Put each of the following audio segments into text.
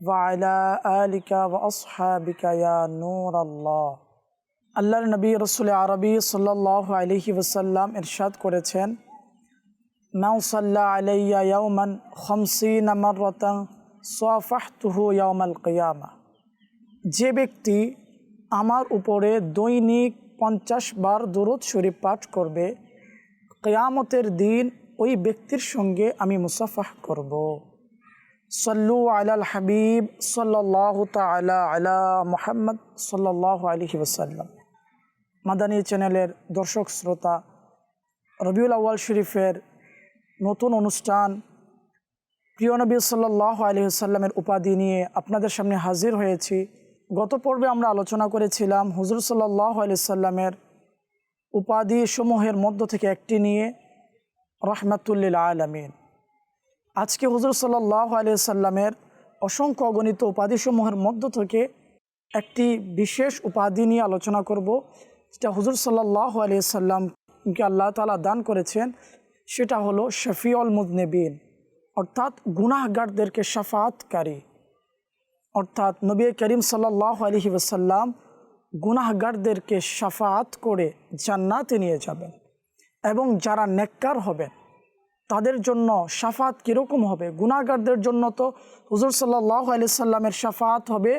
ওয়ালা আলিকা ওয়াসহাবিকা ইয়া নূর আল্লাহ আল্লাহর নবী রসুল আরবি সাল্লাহ আলহি ওসাল্লাম ইরশাদ করেছেন, মাউ সাল্লাহ আলাইয়া ইয়ৌমন খমসি নামার রতং সোয়াফাহতুহু ইয়ৌমাল যে ব্যক্তি আমার উপরে দৈনিক পঞ্চাশ বার দুরুদ শরীফ পাঠ করবে, কেয়ামতের দিন ওই ব্যক্তির সঙ্গে আমি মুসাফাহ করব। সল্লু আলাল হাবিব সাল্লাহ তালা আলা মোহাম্মদ সাল্লাহ আলহি ওসাল্লাম মাদানী চ্যানেলের দর্শক শ্রোতা, রবিউল আউ্য়াল শরীফের নতুন অনুষ্ঠান প্রিয় নবী সাল্লাহ আলহিসাল্লামের উপাধি নিয়ে আপনাদের সামনে হাজির হয়েছি। গত পর্বে আমরা আলোচনা করেছিলাম হুজুর সাল্লাহ আলি সাল্লামের উপাধি সমূহের মধ্য থেকে একটি নিয়ে রহমাতুল্লিল আলমিন। আজকে হুজুর সাল্লাহ আলিয়া সাল্লামের অসংখ্য অগণিত উপাধিসমূহের মধ্য থেকে একটি বিশেষ উপাধি নিয়ে আলোচনা করব, যেটা হুজুর সাল্লাহ সাল্লামকে আল্লাহ তালা দান করেছেন, সেটা হলো শফিউল মুদনেবিন অর্থাৎ গুনাহগারদেরকে সাফাতকারী অর্থাৎ নবী করিম সাল্লাহ আলহি ওসাল্লাম গুনাহগারদেরকে সাফাত করে জান্নাতে নিয়ে যাবেন এবং যারা নেককার হবেন তাদের জন্য সাফাত কীরকম হবে? গুণাগারদের জন্য তো হুজুর সাল্লাহ আলি সাল্লামের সাফাত হবে।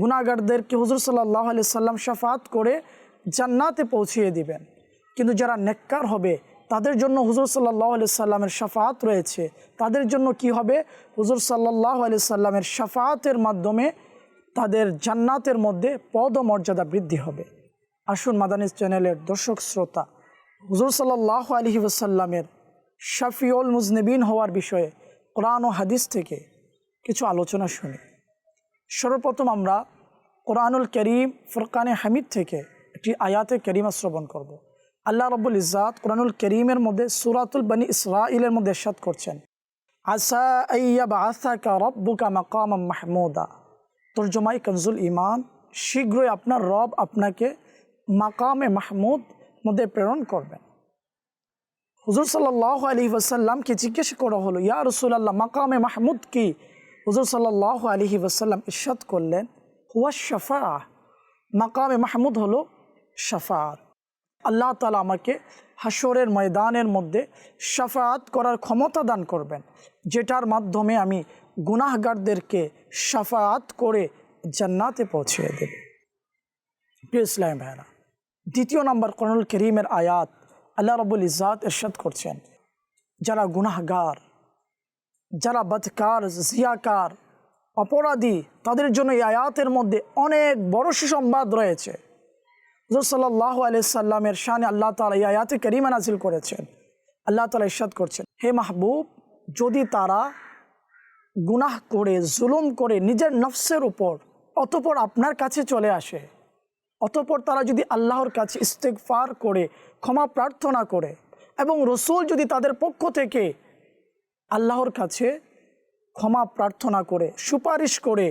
গুণাগারদেরকে হুজুর সাল্লাহ আলি সাল্লাম সাফাত করে জান্নাতে পৌঁছিয়ে দিবেন? কিন্তু যারা নেককার হবে, তাদের জন্য হুজুর সাল্লাহ আলি সাল্লামের সাফাত রয়েছে। তাদের জন্য কি হবে? হুজুর সাল্লাহ আলি সাল্লামের সাফাতের মাধ্যমে তাদের জান্নাতের মধ্যে পদ ও মর্যাদা বৃদ্ধি হবে। আসুন মাদানিস চ্যানেলের দর্শক শ্রোতা, হুজুর সাল্লাহ আলহি ওসাল্লামের শাফিউল মুজনেবিন হওয়ার বিষয়ে কোরআন ও হাদিস থেকে কিছু আলোচনা শুনি। সর্বপ্রথম আমরা কোরআনুল করিম ফুরকানে হামিদ থেকে একটি আয়াতে করিমা শ্রবণ করব। আল্লাহ রব্বুল ইজাত কোরআনুল করিমের মধ্যে সুরাতুল বানী ইসরাইলের মধ্যে এরশাদ করছেন। আসা আইয়া রব্বুকা মাকাম মাহমুদা। তর্জমাই কনজুল ইমান শীঘ্রই আপনার রব আপনাকে মাকামে মাহমুদ মধ্যে প্রেরণ করবেন। হুজুর সাল্লাহ আলী ওসাল্লামকে জিজ্ঞেস করা হলো, ইয়া রসুল্লাহ মাকামে মাহমুদ কি? হুজুর সাল্লাহ আলহি ওসাল্লাম ইরশাদ করলেন, হুয়া শফা মাকামে মাহমুদ হলো শফাত আল্লাহ তালা আমাকে হাসরের ময়দানের মধ্যে সাফাত করার ক্ষমতা দান করবেন, যেটার মাধ্যমে আমি গুনাহগারদেরকে সাফাত করে জান্নাতে পৌঁছে দেব। প্রিয় ইসলাম ভাইরা দ্বিতীয় নম্বর করনুল করিমের আয়াত আল্লাহ রবুল ইজাত এরশাদ করছেন। যারা গুনাহগার, যারা বদকার, জিয়াকার, অপরাধী, তাদের জন্য এই আয়াতের মধ্যে অনেক বড় সুসংবাদ রয়েছে। হুজুর সাল্লাহ আলি সাল্লামের শানে আল্লাহ তালা এই আয়াতে করিমা নাজিল করেছেন। আল্লাহ তালা ইরশাদ করছেন, হে মাহবুব, যদি তারা গুনাহ করে, জুলুম করে নিজের নফসের উপর, অতপর আপনার কাছে চলে আসে, অতপর তারা যদি আল্লাহর কাছে ইস্তেকফার করে ক্ষমা প্রার্থনা করে এবং রসুল যদি তাদের পক্ষ থেকে আল্লাহর কাছে ক্ষমা প্রার্থনা করে, সুপারিশ করে,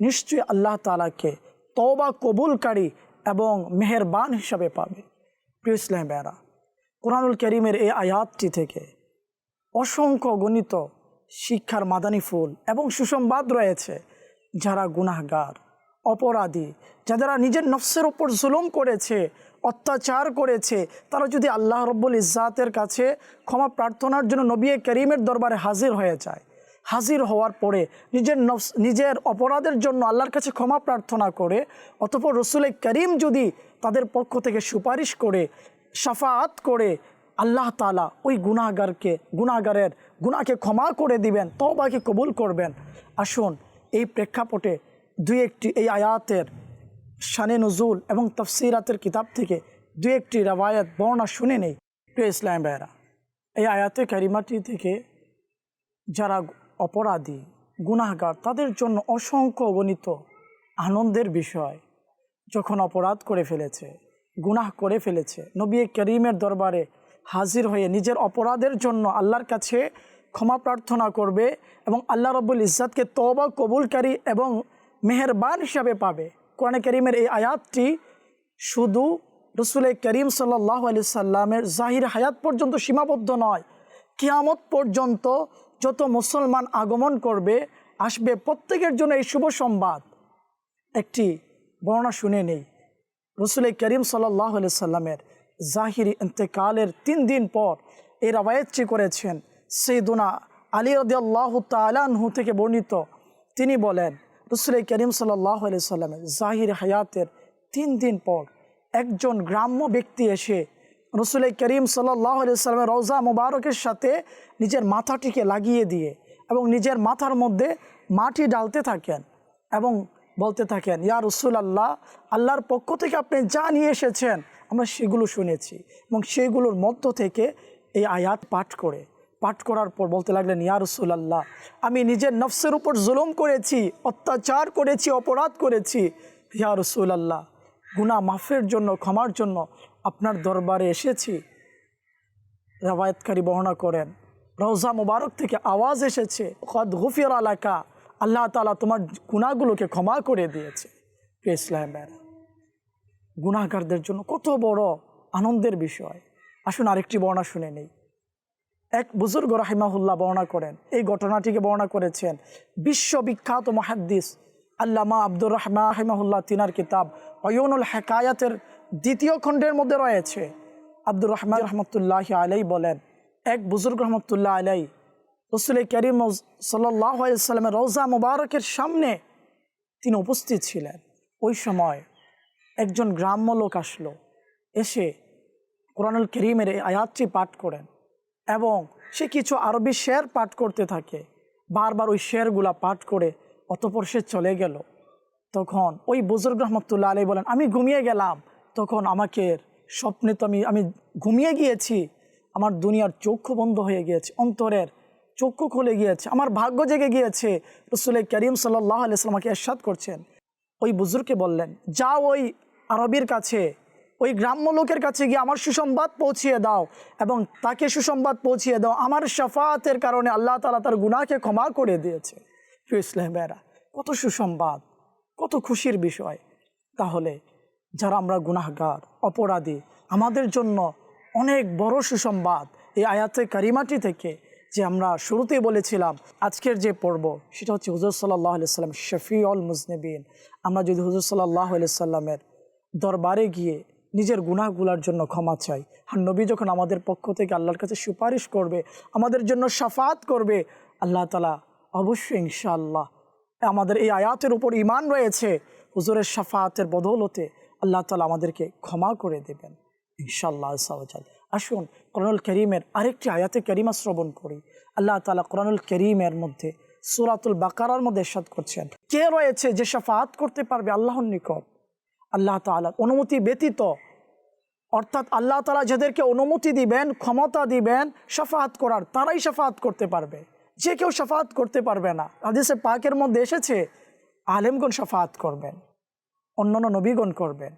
নিশ্চয়ই আল্লাহ তালাকে তওবা কবুলকারী এবং মেহেরবান হিসাবে পাবে। প্রিয় ইসলাম বেড়া কোরআনুল করিমের এই আয়াতটি থেকে অসংখ্য গণিত, শিক্ষার মাদানী ফুল এবং সুসংবাদ রয়েছে যারা গুনাহগার, অপরাধী, যারা নিজের নফসের ওপর জুলুম করেছে অত্যাচার করেছে। তারা যদি আল্লাহ রব্বুল ইজাতের কাছে ক্ষমা প্রার্থনার জন্য নবী করিমের দরবারে হাজির হয়ে যায়, হাজির হওয়ার পরে নিজের নফস, নিজের অপরাধের জন্য আল্লাহর কাছে ক্ষমা প্রার্থনা করে, অতপর রসুল করিম যদি তাদের পক্ষ থেকে সুপারিশ করে সাফাত করে, আল্লাহ তালা ওই গুণাগারকে গুণাগারের গুণাকে ক্ষমা করে দিবেন তবাকে কবুল করবেন। আসুন, এই প্রেক্ষাপটে দুই একটি, এই আয়াতের শানে নজুল এবং তফসিরাতের কিতাব থেকে দু একটি রাবায়াত বর্ণা শুনে নেই প্রিয় ইসলাম ভাইরা এই আয়াতে ক্যারিমাটি থেকে যারা অপরাধী, গুনাহগার, তাদের জন্য অসংখ্য গণিত আনন্দের বিষয় যখন অপরাধ করে ফেলেছে, গুনাহ করে ফেলেছে, নবী করিমের দরবারে হাজির হয়ে নিজের অপরাধের জন্য আল্লাহর কাছে ক্ষমা প্রার্থনা করবে এবং আল্লাহ রব্বুল ইজ্জাতকে তবা কবুলকারী এবং মেহেরবান হিসাবে পাবে। কোরআনে করিমের এই আয়াতটি শুধু রসুল করিম সাল্লাহ আলি সাল্লামের জাহির হায়াত পর্যন্ত সীমাবদ্ধ নয়, কিয়ামত পর্যন্ত যত মুসলমান আগমন করবে, আসবে প্রত্যেকের জন্য এই শুভ সংবাদ। একটি বর্ণনা শুনে নেই। রসুল করিম সাল্লাহ আলি সাল্লামের জাহিরি ইন্তেকালের তিন দিন পর এই রাবায়তটি করেছেন। সেইদুনা আলী রদিয়াল্লাহ তালাহু থেকে বর্ণিত। তিনি বলেন রসুল করিম সাল্লাহ সাল্লামের জাহির হায়াতের তিন দিন পর একজন গ্রাম্য ব্যক্তি এসে রসুল করিম সাল্লাহ আলি সাল্লামের রওজা মুবারকের সাথে নিজের মাথাটিকে লাগিয়ে দিয়ে এবং নিজের মাথার মধ্যে মাটি ডালতে থাকেন এবং বলতে থাকেন, ইয়া রসুল আল্লাহ আল্লাহর পক্ষ থেকে আপনি যা নিয়ে এসেছেন, আমরা সেগুলো শুনেছি এবং সেগুলোর মধ্য থেকে এই আয়াত পাঠ করে। পাঠ করার পর বলতে লাগলেন, ইয়া রসুল আল্লাহ আমি নিজের নফসের উপর জুলুম করেছি, অত্যাচার করেছি, অপরাধ করেছি। ইয়া রসুল আল্লাহ গুনা মাফের জন্য, ক্ষমার জন্য আপনার দরবারে এসেছি। রাবায়তকারী বর্ণনা করেন, রওজা মুবারক থেকে আওয়াজ এসেছে, কদ গুফির আলাকা আল্লাহ তালা তোমার গুণাগুলোকে ক্ষমা করে দিয়েছে। প্রিয় ইসলামের গুনাহগারদের জন্য কত বড় আনন্দের বিষয়। আসুন আরেকটি বর্ণনা শুনে নেই। এক বুজুর্গ রাহিমাহুল্লাহ বর্ণনা করেন। এই ঘটনাটিকে বর্ণনা করেছেন বিশ্ববিখ্যাত মহাদ্দিস আল্লামা আব্দুর রহমা রাহিমাহুল্লাহ। তিনার কিতাব অয়নুল হেকায়াতের দ্বিতীয় খণ্ডের মধ্যে রয়েছে। আব্দুর রহমান রহমতুল্লাহ আলাই বলেন, এক বুজুর্গ রহমতুল্লাহ আলাই রসুল করিম সাল্লামের রওজা মুবারকের সামনে তিনি উপস্থিত ছিলেন। ওই সময় একজন গ্রাম্য লোক আসলো, এসে কোরআনুল করিমের এই আয়াতটি পাঠ করেন। এবং সে কিছু আরবি শের পাঠ করতে থাকে। বারবার ওই শেরগুলা পাঠ করে অতপর সে চলে গেল। তখন ওই বুজুর্গ রহমতুল্লাহ আলী বলেন, আমি ঘুমিয়ে গেলাম। তখন আমাকে স্বপ্নে তো আমি আমি ঘুমিয়ে গিয়েছি। আমার দুনিয়ার চক্ষু বন্ধ হয়ে গিয়েছে, অন্তরের চক্ষু খুলে গিয়েছে, আমার ভাগ্য জেগে গিয়েছে। রসুল করিম সাল্লাহ আমাকে এরশাদ করছেন। ওই বুজুর্গকে বললেন যা ওই আরবির কাছে। ওই গ্রাম্য লোকের কাছে গিয়ে আমার সুসংবাদ পৌঁছিয়ে দাও এবং তাকে সুসংবাদ পৌঁছিয়ে দাও। আমার শাফাতের কারণে আল্লাহ তালা তার গুনাহকে ক্ষমা করে দিয়েছে। প্রিয় ইসলামেরা কত সুসংবাদ, কত খুশির বিষয়। তাহলে যারা আমরা গুনাহগার, অপরাধী, আমাদের জন্য অনেক বড় সুসংবাদ এই আয়াতে কারিমাটি থেকে যে আমরা শুরুতেই বলেছিলাম, আজকের যে পর্ব সেটা হচ্ছে হুজুর সাল্লাহ সাল্লাম শফি অল মুজনবিন। আমরা যদি হুজুর সাল্লাহ সাল্লামের দরবারে গিয়ে নিজের গুনাহগুলার জন্য ক্ষমা চাই। আর নবী যখন আমাদের পক্ষ থেকে আল্লাহর কাছে সুপারিশ করবে, আমাদের জন্য সাফাত করবে, আল্লাহ তালা অবশ্যই ইনশাআল্লাহ আমাদের এই আয়াতের উপর ইমান রয়েছে, হুজুরের সাফাতের বদৌলতে আল্লাহ তালা আমাদেরকে ক্ষমা করে দেবেন, ইনশাআল্লাহ সাওজাল আসুন কোরআনুল করিমের আরেকটি আয়াতে করিমা শ্রবণ করি। আল্লাহ তালা কোরআনুল করিমের মধ্যে সুরাতুল বাকারার মধ্যে এরশাদ করছেন, কে রয়েছে যে সাফাত করতে পারবে আল্লাহর নিকট? আল্লাহ তালার অনুমতি ব্যতীত। অর্থাৎ আল্লাহ তালা যাদেরকে অনুমতি দিবেন, ক্ষমতা দিবেন সাফাত করার, তারাই সাফাত করতে পারবে। যে কেউ সাফাত করতে পারবে না। হাদিসে পাকের মধ্যে এসেছে, আলেমগণ সাফাত করবেন, অন্যান্য নবীগণ করবেন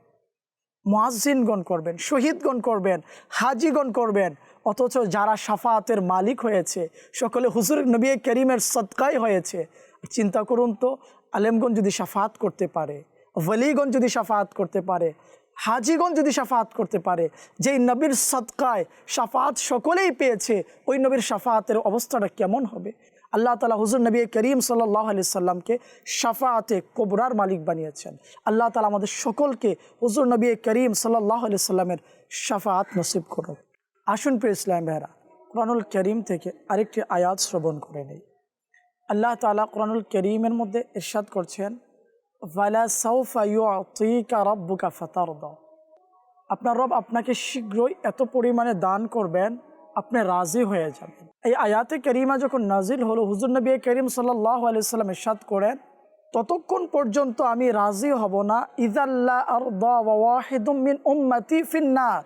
মোয়াজিনগণ করবেন, শহীদগণ করবেন, হাজিগণ করবেন, অথচ যারা সাফাতের মালিক হয়েছে, সকলে হুজুর নবী করিমের সৎকাই হয়েছে। চিন্তা করুন তো, আলেমগণ যদি সাফাত করতে পারে ওলিগণ যদি সাফাত করতে পারে, হাজিগণ যদি সাফাত করতে পারে, যেই নবীর সৎকায় সাফাত সকলেই পেয়েছে, ওই নবীর সাফাতের অবস্থাটা কেমন হবে? আল্লাহ তালা হুজুর নবী করিম সাল্লাহ আলি সাল্লামকে সাফাতে কোবরার মালিক বানিয়েছেন। আল্লাহ তালা আমাদের সকলকে হুজুর নবী করিম সাল্লাহ আলি সাল্লামের সাফাত নসিব করুন আসুন প্রিয় ইসলাম বেহরা কোরআনুল করিম থেকে আরেকটি আয়াত শ্রবণ করে নেই। আল্লাহ তালা কোরআনুল করিমের মধ্যে ইরশাদ করছেন ওয়ালা সৌফা ইউতিকা রব্বুকা ফাতারদ আপনার রব আপনাকে শীঘ্রই এত পরিমাণে দান করবেন, আপনি রাজি হয়ে যাবেন। এই আয়াতে করিমা যখন নাজিল হলো, হুজুর নবী করিম সাল্লাহ আলাইসাল্লাম ইরশাদ করেন, ততক্ষণ পর্যন্ত আমি রাজি হব না ইদাল্লাহ আর ওয়াহিদুমিন উম্মাতি ফিন্নার।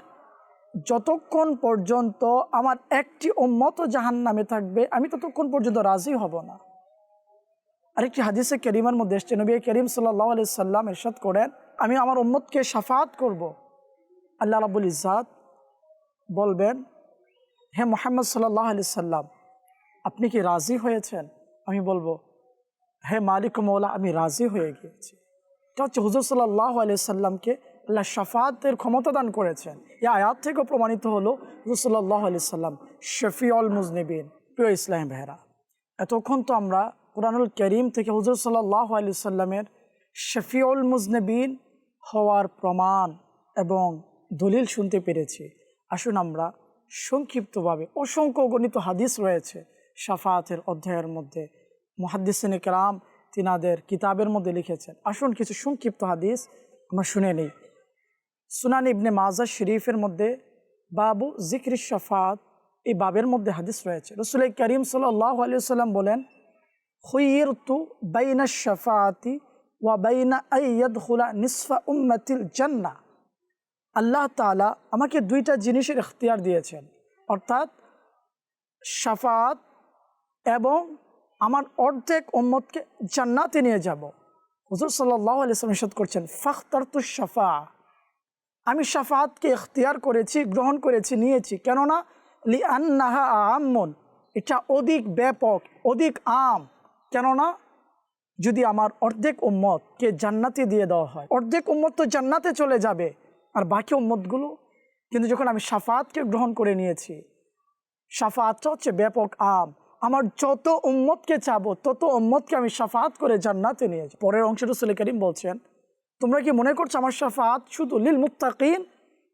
যতক্ষণ পর্যন্ত আমার একটি উম্মত জাহান নামে থাকবে, আমি ততক্ষণ পর্যন্ত রাজি হব না। আরেকটি হাদিসে করিমার মধ্যে এসছে, নবী করিম সাল্লাহ আলি সাল্লাম এরশাদ করেন, আমি আমার উম্মতকে সাফাত করব। আল্লাহ রাবুল ইজাদ বলবেন, হে মোহাম্মদ সাল্লাহ আলি সাল্লাম, আপনি কি রাজি হয়েছেন? আমি বলব, হে মালিক মৌলা আমি রাজি হয়ে গিয়েছি। এটা হচ্ছে হুজুর সাল্লাহ আলি সাল্লামকে আল্লাহ শাফাতের ক্ষমতা দান করেছেন। এই আয়াত থেকেও প্রমাণিত হলো হুজুর সাল্লাহ আলি সাল্লাম শফিউল মুজনিবিন, প্রিয় ইসলাম বেহরা এতক্ষণ তো আমরা কোরআনুল করিম থেকে হুজুর সাল্লাহ আলি সাল্লামের শফিউল মুজনবিন হওয়ার প্রমাণ এবং দলিল শুনতে পেরেছি। আসুন আমরা সংক্ষিপ্তভাবে অসংখ্য গণিত হাদিস রয়েছে সাফাতের অধ্যায়ের মধ্যে। মুহাদ্দিসিন কালাম তিনাদের কিতাবের মধ্যে লিখেছেন। আসুন কিছু সংক্ষিপ্ত হাদিস আমরা শুনে নিই। সুনান ইবনে মাজা শরীফের মধ্যে বাবু জিক্রি শাফাত এই বাবের মধ্যে হাদিস রয়েছে। রসুল করিম সাল্লাহ আলিয়া সাল্লাম বলেন খুইরতু বাইনা শাফাতি ওয়া বাইনা আইয়াদখুলা নিসফা উম্মাতিল জান্না আল্লাহ তালা আমাকে দুইটা জিনিসের ইখতিয়ার দিয়েছেন। অর্থাৎ শাফাত এবং আমার অর্ধেক উম্মতকে জান্নাতে নিয়ে যাব। হুজুর সাল্লাহ আলিয়াম ইসাদ করছেন, ফাখতারতু শাফা আমি শাফাতকে ইখতিয়ার করেছি, গ্রহণ করেছি, নিয়েছি। কেননা লি আন্নাহা আমন এটা অধিক ব্যাপক, অধিক আম। কেননা যদি আমার অর্ধেক উম্মতকে জান্নাতে দিয়ে দেওয়া হয়, অর্ধেক উম্মত তো জান্নাতে চলে যাবে, আর বাকি উম্মতগুলো কিন্তু যখন আমি সাফাতকে গ্রহণ করে নিয়েছি সাফাতটা হচ্ছে ব্যাপক আম। আমার যত উম্মতকে চাবো, তত উম্মতকে আমি সাফাত করে জান্নাতে নিয়েছি পরের অংশ রসুল করিম বলছেন, তোমরা কি মনে করছ আমার সাফাত শুধু লিল মুত্তাকিন?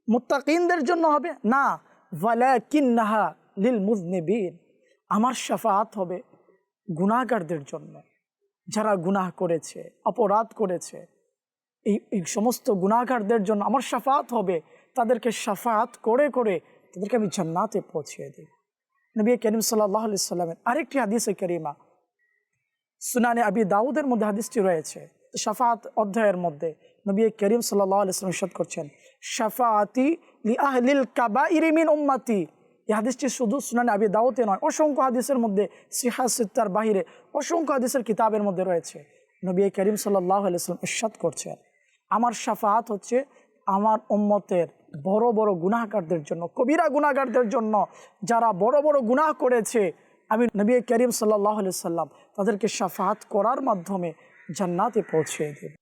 মুত্তাকিনদের জন্য হবে? না। ওয়ালা কিন্নাহা লিল মুজনিবিন আমার সাফাত হবে গুণাগারদের জন্য। যারা গুনাহ করেছে, অপরাধ করেছে, এই এই সমস্ত গুণাগারদের জন্য আমার সাফাত হবে। তাদেরকে সাফাত করে করে তাদেরকে আমি জান্নাতে পৌঁছিয়ে দিই নবী করিম সাল্লাহ সাল্লামের আরেকটি হাদিসে করিমা। সুনানে আবি দাউদের মধ্যে হাদিসটি রয়েছে। সাফাত অধ্যায়ের মধ্যে নবী করিম সাল্লাহ আলি সাল্লাম করছেন সাফাতি লি আহলিল কাবা ইরিমিন উম্মাতি। এই হাদিসটি শুধু সুনানে আবি দাউতে নয়, অসংখ্য হাদিসের মধ্যে সিহা সিত্তার বাহিরে অসংখ্য হাদিসের কিতাবের মধ্যে রয়েছে। নবী করিম সাল্লাহ আলিয়াল্লাম ইরশাদ করছেন, আমার সাফাত হচ্ছে আমার উম্মতের বড় বড় গুনাহগারদের জন্য, কবিরা গুনাহগারদের জন্য যারা বড় বড় গুনাহ করেছে। আমি নবী করিম সাল্লাহ সাল্লাম তাদেরকে সাফাত করার মাধ্যমে জান্নাতে পৌঁছে দেব।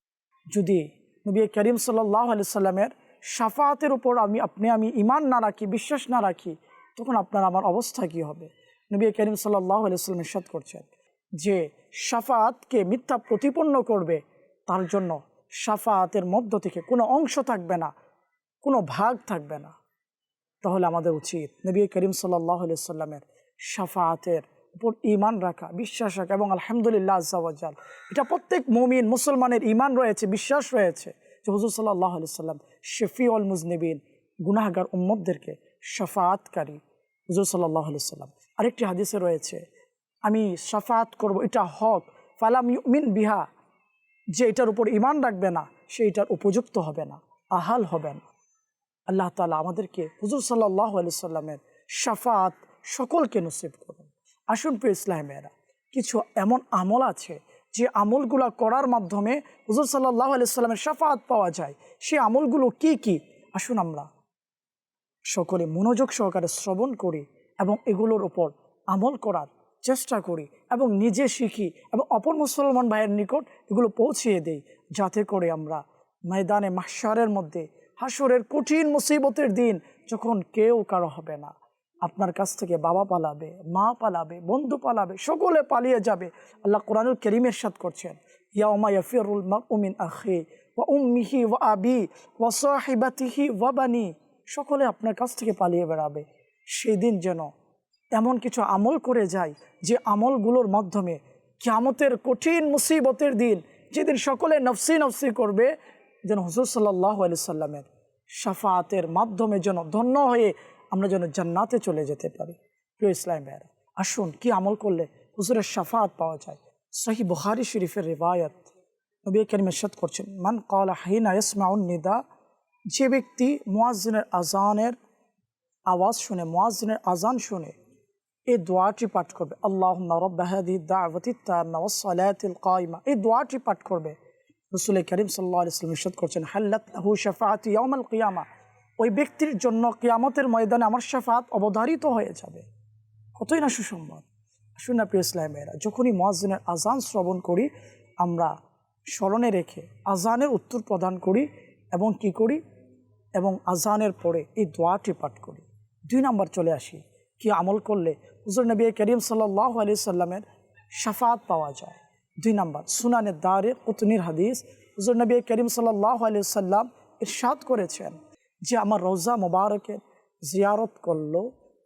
যদি নবী করিম সাল্লাহ আলি সাল্লামের সাফাতের উপর আমি, আপনি আমি ইমান না রাখি, বিশ্বাস না রাখি তখন আপনার আমার অবস্থা কী হবে? নবী করিম সাল্লাহ আলি সাল্লাম ইরশাদ করছেন যে সাফাতকে মিথ্যা প্রতিপন্ন করবে, তার জন্য সাফাতের মধ্য থেকে কোনো অংশ থাকবে না, কোনো ভাগ থাকবে না। তাহলে আমাদের উচিত নবী করিম সাল্লাহ সাল্লামের সাফাতের উপর ইমান রাখা, বিশ্বাস রাখা এবং আলহামদুলিল্লাহ আজাল এটা প্রত্যেক মমিন মুসলমানের ইমান রয়েছে, বিশ্বাস রয়েছে যে হুজুর সাল্লাহ আলি সাল্লাম শফি অল মুজনিবিন, গুনাহগার উম্মদদেরকে সাফাতকারী হুজুর সাল্লাহ সাল্লাম আরেকটি হাদিসে রয়েছে, আমি সাফাত করব, এটা হক, ফালাম মিন বিহা, যে এটার উপর ইমান রাখবে না, সে এটার উপযুক্ত হবে না, আহাল হবে না। আল্লাহ তালা আমাদেরকে হুজুর সাল্লাহ সাল্লামের সাফাত সকলকে নসিব করুন। আসুন প্রিয় ইসলামেরা কিছু এমন আমল আছে, যে আমলগুলো করার মাধ্যমে হুজুর সাল্লাহ আলি সাল্লামের সাফাত পাওয়া যায়, সে আমলগুলো কি কি? আসুন আমরা সকলে মনোযোগ সহকারে শ্রবণ করি এবং এগুলোর ওপর আমল করার চেষ্টা করি এবং নিজে শিখি এবং অপর মুসলমান ভাইয়ের নিকট এগুলো পৌঁছিয়ে দেই, যাতে করে আমরা ময়দানে মাসারের মধ্যে হাসরের কঠিন মুসিবতের দিন যখন কেউ কারও হবে না। আপনার কাছ থেকে বাবা পালাবে, মা পালাবে, বন্ধু পালাবে, সকলে পালিয়ে যাবে। আল্লাহ কোরআনুল করিমের সাদ করছেন, ইয়াউমা ইয়াফিরুল উমিন আখি ওয়া উম্মিহি ওয়া আবি ওয়া সাহিবাতিহি ওয়া বানি সকলে আপনার কাছ থেকে পালিয়ে বেড়াবে। সেই দিন যেন এমন কিছু আমল করে যায় যে আমলগুলোর মাধ্যমে কিয়ামতের কঠিন মুসিবতের দিন যেদিন সকলে নফসি নফসি করবে, যেন হুজুর সাল্লাহ আলি সাল্লামের সাফাতের মাধ্যমে যেন ধন্য হয়ে আমরা যেন জান্নাতে চলে যেতে পারি। প্রিয় ইসলাম ভাইয়েরা, আসুন কি আমল করলে হুজুরের সাফাত পাওয়া যায়? সহি বুখারি শরীফের রিবায়ত নবী করিম এরশাদ করছেন, মান কলা হাইনা ইসমাউন নিদা যে ব্যক্তি মুয়াজ্জিনের আজানের আওয়াজ শুনে, মুয়াজ্জিনের আজান শুনে এই দোয়াটি পাঠ করবে। আল্লাহ রব্বাহাদি এই দোয়াটি পাঠ করবে। রসুল করিম সাল্লাহ ইরশাদ করছেন, হাল্লাত ইয়াউমাল কিয়ামা। ওই ব্যক্তির জন্য কিয়ামতের ময়দানে আমার শাফাত অবধারিত হয়ে যাবে। কতই না সুসংবাদ। শুনে প্রিয় ইসলামেরা যখনই মহাজিনের আজান শ্রবণ করি, আমরা স্মরণে রেখে আজানের উত্তর প্রদান করি এবং কি করি? এবং আজানের পরে এই দোয়াটি পাঠ করি। দুই নাম্বার চলে আসি, কি আমল করলে হুজুর নবী করিম সাল্লাহ আলি সাল্লামের শাফাত পাওয়া যায়। দুই নাম্বার সুনানের দারে কুতনির হাদিস, হুজুর নবী করিম সাল্লাহ আলি সাল্লাম ইরশাদ করেছেন যে আমার রোজা মোবারকের জিয়ারত করল,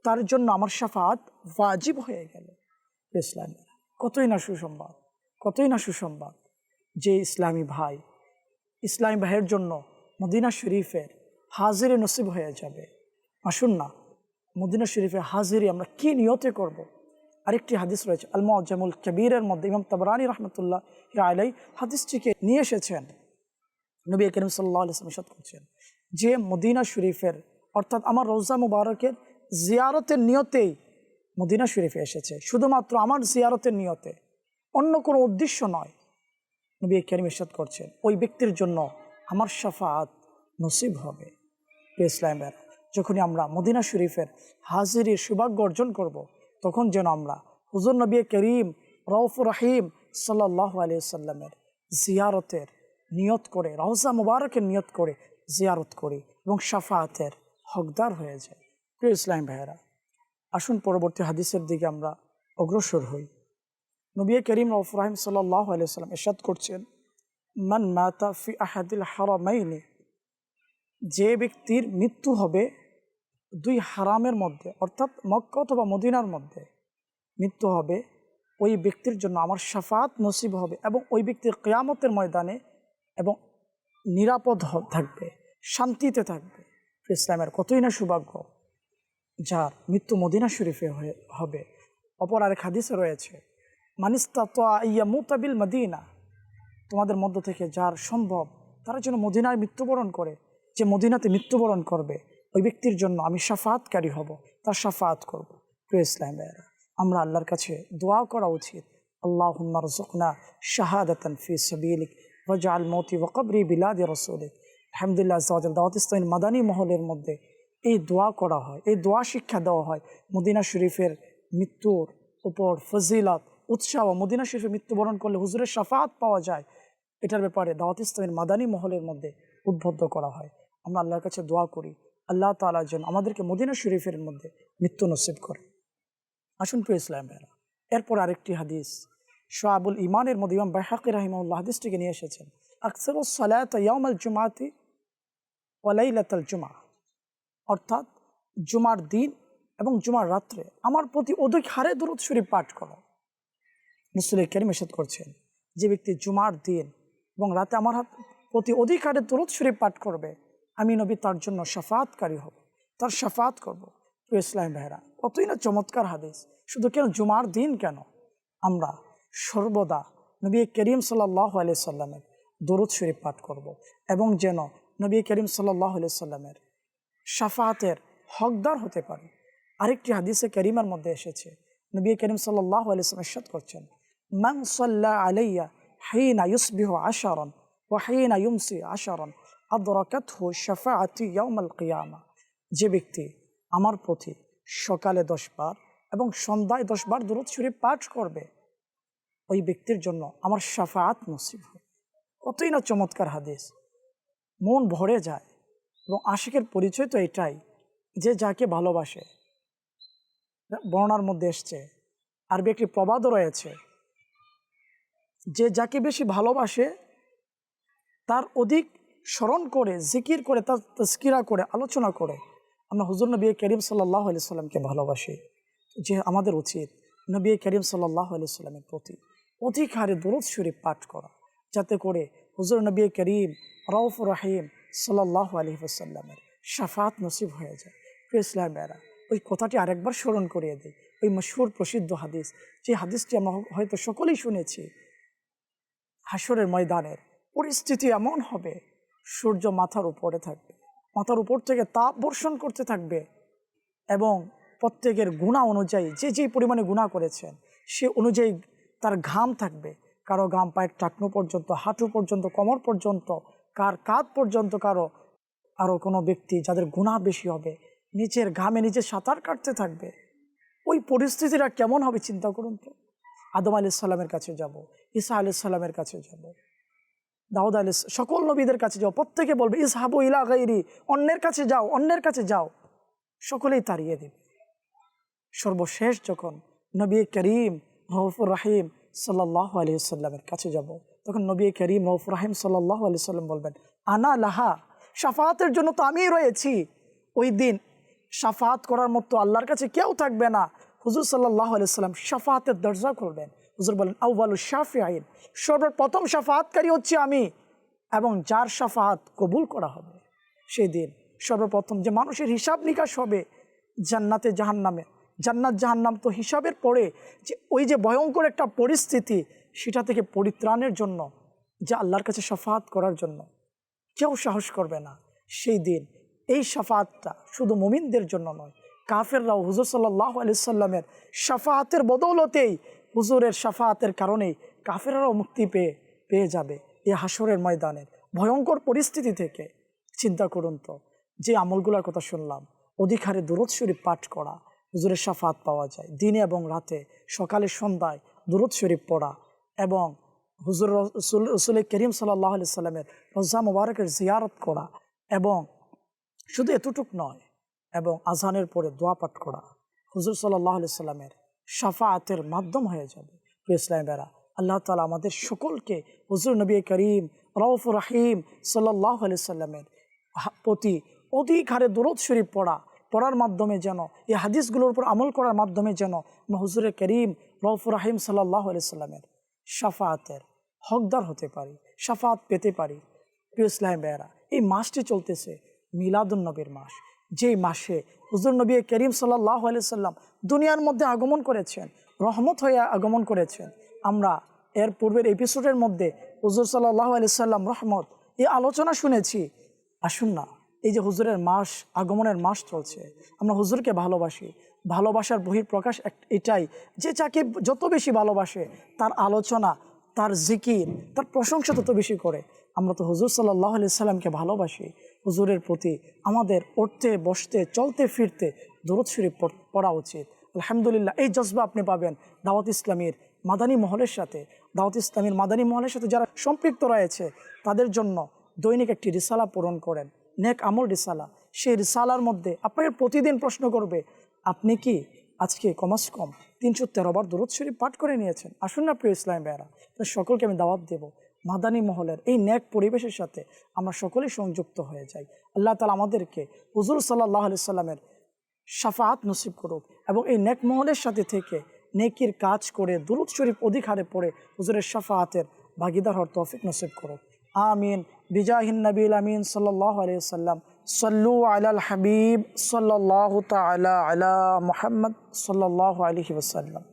তার জন্য আমার শাফাত ওয়াজিব হয়ে গেল। ইসলামের কতই না সুসংবাদ, কতই না সুসংবাদ যে ইসলামী ভাই, ইসলামী ভাইয়ের জন্য মদিনা শরীফের হাজিরে নসিব হয়ে যাবে। আসুন না, মদিনা শরীফে হাজিরি আমরা কি নিয়তে করব। আরেকটি হাদিস রয়েছে আল জামুল কবিরের মধ্যে ইমাম তাবরানি রহমতুল্লাহ আলাই হাদিসটিকে নিয়ে এসেছেন। নবী করিম সাল্লাহ করছেন যে মদিনা শরীফের, অর্থাৎ আমার রোজা মুবারকের জিয়ারতের নিয়তেই মদিনা শরীফে এসেছে। শুধুমাত্র আমার জিয়ারতের নিয়তে, অন্য কোনো উদ্দেশ্য নয়। নবী করিম ইসাদ করছেন, ওই ব্যক্তির জন্য আমার সাফাত নসিব হবে ইসলামের যখনই আমরা মদিনা শরীফের হাজিরির সৌভাগ্য অর্জন করব। তখন যেন আমরা হুজুর নবী করিম রৌফ রাহিম সাল্লাহ আলিয়াল্লামের জিয়ারতের নিয়ত করে, রওজা মুবারকের নিয়ত করে জিয়ারত করি এবং সাফাতের হকদার হয়ে যায় প্রিয় ইসলাম ভাইয়েরা, আসুন পরবর্তী হাদিসের দিকে আমরা অগ্রসর হই নবী করিম রৌফ রাহিম সাল্লাহ আলিয়াল্লাম এরশাদ করছেন মান মাতা ফি আহাদিল হারামাইনি। যে ব্যক্তির মৃত্যু হবে দুই হারামের মধ্যে, অর্থাৎ মক্কা অথবা মদিনার মধ্যে মৃত্যু হবে, ওই ব্যক্তির জন্য আমার সাফাত নসিব হবে এবং ওই ব্যক্তির কেয়ামতের ময়দানে এবং নিরাপদ থাকবে, শান্তিতে থাকবে। ইসলামের কতই না সৌভাগ্য যার মৃত্যু মদিনা শরীফে হয়ে, হবে। অপর আরেক হাদিসে রয়েছে মানিস্তা তো ইয়া মুতাবিল মদিনা। তোমাদের মধ্য থেকে যার সম্ভব, তারা যেন মদিনায় মৃত্যুবরণ করে, যে মদিনাতে মৃত্যুবরণ করবে, ওই ব্যক্তির জন্য আমি সাফাতকারী হব, তার সাফাত করব। প্রিয় ইসলাম ভাইয়েরা, আমরা আল্লাহর কাছে দোয়া করা উচিত। আল্লাহ রজুকনা শাহাদাতন ফি সাবিলিক আল মতি ওকবরি বিলাদ রসুলিক। আহমদুল্লাহ দাওয়াত ইসলাম মাদানী মহলের মধ্যে এই দোয়া করা হয়, এই দোয়া শিক্ষা দেওয়া হয়, মদিনা শরীফের মৃত্যুর উপর ফজিলত, উৎসাহ, মদিনা শরীফে মৃত্যুবরণ করলে হুজুরের সাফাত পাওয়া যায় এটার ব্যাপারে দাওয়াত ইসলামের মাদানী মহলের মধ্যে উদ্বুদ্ধ করা হয়। আমরা আল্লাহর কাছে দোয়া করি, আল্লাহ তালার জন্য আমাদেরকে মদিনা শরীফের মধ্যে মৃত্যু নসিব করে। আসুন প্রিয় ইসলাম ভাইরা এরপর আরেকটি হাদিস। সোয়াবুল ইমানের মধ্যে ইমাম বাইহাকি রাহিমউল্লাহ হাদিসটিকে নিয়ে এসেছেন। আকসর সালাত ইয়ামাল জুমাতি ওয়ালাইলাতাল জুমা অর্থাৎ জুমার দিন এবং জুমার রাত্রে আমার প্রতি অধিক হারে দূরত শরীফ পাঠ করো। মুসুল কেরিম এসেদ করছেন, যে ব্যক্তি জুমার দিন এবং রাতে আমার হাত প্রতি অধিকারে হারে শরীফ পাঠ করবে। আমি নবী তার জন্য সাফাতকারী হব, তার সাফাত করব। ইসলাম ভাইরা কতই না চমৎকার হাদিস। শুধু কেন জুমার দিন কেন? আমরা সর্বদা নবী করিম সাল্লাহ আলি সাল্লামের দরুদ শরীফ পাঠ করব এবং যেন নবী করিম সাল্লাহ আলি সাল্লামের সাফাতের হকদার হতে পারে। আরেকটি হাদিসে করিমার মধ্যে এসেছে, নবী করিম সাল্লাহ আলি সাল্লাম করছেন, মান সাল্লাহ আলাইয়া হাইনা ইউসবিহ আশারন ও হাইনা ইউমসি আশারন আদরাকাত হু শাফাআতি ইয়াউমাল কিয়ামা যে ব্যক্তি আমার প্রতি সকালে দশবার এবং সন্ধ্যায় দশবার দূরত শরীফ পাঠ করবে, ওই ব্যক্তির জন্য আমার সাফাত নসিব হয়। কতই না চমৎকার হাদিস। মন ভরে যায় এবং আশিকের পরিচয় তো এটাই যে যাকে ভালোবাসে। বর্ণার মধ্যে এসছে, আরবি একটি প্রবাদও রয়েছে যে যাকে বেশি ভালোবাসে, তার অধিক স্মরণ করে, জিকির করে, তার তস্কিরা করে, আলোচনা করে। আমরা হুজুর নবী করিম সাল্লাহ আলি সাল্লামকে ভালোবাসি। যে আমাদের উচিত নবী করিম সাল্লাহ আলি সাল্লামের প্রতি অধিক হারে দরুদ শরীফ পাঠ করা, যাতে করে হুজুর নবী করিম রৌফ রাহিম সাল্লাহ আলি সাল্লামের সাফাত নসিব হয়ে যায়। প্রিয় ইসলামেরা ওই কথাটি আরেকবার স্মরণ করিয়ে দিই। ওই মশহুর প্রসিদ্ধ হাদিস, যে হাদিসটি আমরা হয়তো সকলেই শুনেছি হাসরের ময়দানের পরিস্থিতি এমন হবে, সূর্য মাথার উপরে থাকবে, মাথার উপর থেকে তাপ বর্ষণ করতে থাকবে এবং প্রত্যেকের গুণা অনুযায়ী যে যে পরিমাণে গুণা করেছেন, সে অনুযায়ী তার ঘাম থাকবে। কারও ঘাম পায়ের টাকনো পর্যন্ত, হাঁটু পর্যন্ত, কোমর পর্যন্ত, কার কাঁধ পর্যন্ত কারও আরও কোনো ব্যক্তি যাদের গুণা বেশি হবে, নিচের ঘামে নিজে সাঁতার কাটতে থাকবে। ওই পরিস্থিতিটা কেমন হবে চিন্তা করুন তো। আদম আলি সাল্লামের কাছে যাব ইসা আলি সাল্লামের কাছে যাব, দাউদ আলি সকল নবীদের কাছে যাও প্রত্যেকে বলবে, ইসহাবু ইলা গাইরি অন্যের কাছে যাও, অন্যের কাছে যাও। সকলেই তাড়িয়ে দেবে। সর্বশেষ যখন নবী করিম রহফুর রাহিম সাল্লাহ আলি সাল্লামের কাছে যাব, তখন নবী করিম রহফুর রাহিম সাল্লাহ আলি সাল্লাম বলবেন, আনা লাহা সাফাতের জন্য তো আমিই রয়েছি। ওই দিন সাফাত করার মতো আল্লাহর কাছে কেউ থাকবে না। হুজুর সাল্লাহ আলাইসাল্লাম সাফাতের দরজা করবেন হুজুর বলেন আউ্বালু শাফি আইন সর্বপ্রথম সাফাতকারী হচ্ছে আমি এবং যার সাফাত কবুল করা হবে সেই দিন সর্বপ্রথম যে মানুষের হিসাব নিকাশ হবে জান্নাতে জাহান্নামে। জান্নাত জাহান্নাম তো হিসাবের পরে যে ওই যে ভয়ঙ্কর একটা পরিস্থিতি সেটা থেকে পরিত্রাণের জন্য, যে আল্লাহর কাছে সাফাত করার জন্য। কেউ সাহস করবে না। সেই দিন এই সাফাতটা শুধু মুমিনদের জন্য নয় কাফেররাও হুজুর সাল্লাহ আলি সাল্লামের সাফাতের বদৌলতেই হুজুরের সাফাতের কারণেই কাফেররাও মুক্তি পেয়ে পেয়ে যাবে এই হাসরের ময়দানের ভয়ঙ্কর পরিস্থিতি থেকে চিন্তা করুন তো। যে আমলগুলোর কথা শুনলাম, অধিকারে দুরুদ শরীফ পাঠ করা, হুজুরের সাফাত পাওয়া যায়। দিনে এবং রাতে সকালে, সন্ধ্যায় দুরুদ শরীফ পড়া এবং হুজুর রসুল রসুল করিম সাল্লাহ আলি সাল্লামের রোজা মুবারকের জিয়ারত করা এবং শুধু এতটুক নয় এবং আজানের পরে দোয়া পাঠ করা। হুজুর সাল্লাহ সাল্লামের সাফাতের মাধ্যম হয়ে যাবে। প্রিয় ইসলামেরা আল্লাহ তালা আমাদের সকলকে হুজুর নবী করিম রউফ রাহিম সাল্লাহ আলি সাল্লামের প্রতি অধিক হারে দরদ শরীফ পড়া, পড়ার মাধ্যমে যেন, এই হাদিসগুলোর উপর আমল করার মাধ্যমে যেন হুজুরে করিম রউফ রাহিম সাল্লাহ আলি সাল্লামের সাফাতের হকদার হতে পারি সাফাত পেতে পারি। প্রিয় ইসলাম বেয়ারা এই মাসটি চলতেছে মিলাদুন্নবীর মাস। যেই মাসে হুজুর নবী করিম সাল্লাহ সাল্লাম দুনিয়ার মধ্যে আগমন করেছেন, রহমত হয়ে আগমন করেছেন, আমরা এর পূর্বের এপিসোডের মধ্যে হুজুর সাল্লাহ সাল্লাম রহমত এই আলোচনা শুনেছি। আসুন না, এই যে হুজুরের মাস, আগমনের মাস চলছে, আমরা হুজুরকে ভালোবাসি। ভালোবাসার বহিঃপ্রকাশ এটাই যে যাকে যত বেশি ভালোবাসে, তার আলোচনা, তার জিকির, তার প্রশংসা তত বেশি করে। আমরা তো হুজুর সাল্লাহ সাল্লামকে ভালোবাসি। হুজুরের প্রতি আমাদের উঠতে, বসতে, চলতে, ফিরতে দরদ শরীফ পড়- উচিত। আলহামদুলিল্লাহ, এই জজবা আপনি পাবেন দাওয়াত ইসলামীর মাদানী মহলের সাথে। দাওয়াত ইসলামীর মাদানী মহলের সাথে যারা সম্পৃক্ত রয়েছে, তাদের জন্য দৈনিক একটি রিসালা পূরণ করেন। নেক আমল রিসালা। সেই রিসালার মধ্যে আপনাকে প্রতিদিন প্রশ্ন করবে, আপনি কি আজকে কমাস কম? তিনশো তেরোবার দরদ শরীফ পাঠ করে নিয়েছেন। আসুন না প্রিয় ইসলাম বেড়া সকলকে আমি দাওয়াত দেব। মাদানী মহলের এই ন্যাক পরিবেশের সাথে আমরা সকলেই সংযুক্ত হয়ে যাই। আল্লাহ তালা আমাদেরকে হুজুর সাল্লাহ আলি সাল্লামের সাফাত নসিব করুক এবং এই নেক মহলের সাথে থেকে নেকির কাজ করে দুরুদ শরীফ অধিক হারে পড়ে হুজুরের সাফাতের ভাগিদার হওয়ার তৌফিক নসিব করুক। আমিন। বিজাহিন নবীল আমিন সাল্লাহ আলি সাল্লাম সাল্লু আলাল হাবিব সাল্লাহ তালা আলা মুহাম্মদ সাল্লাহ আলহি ওসাল্লাম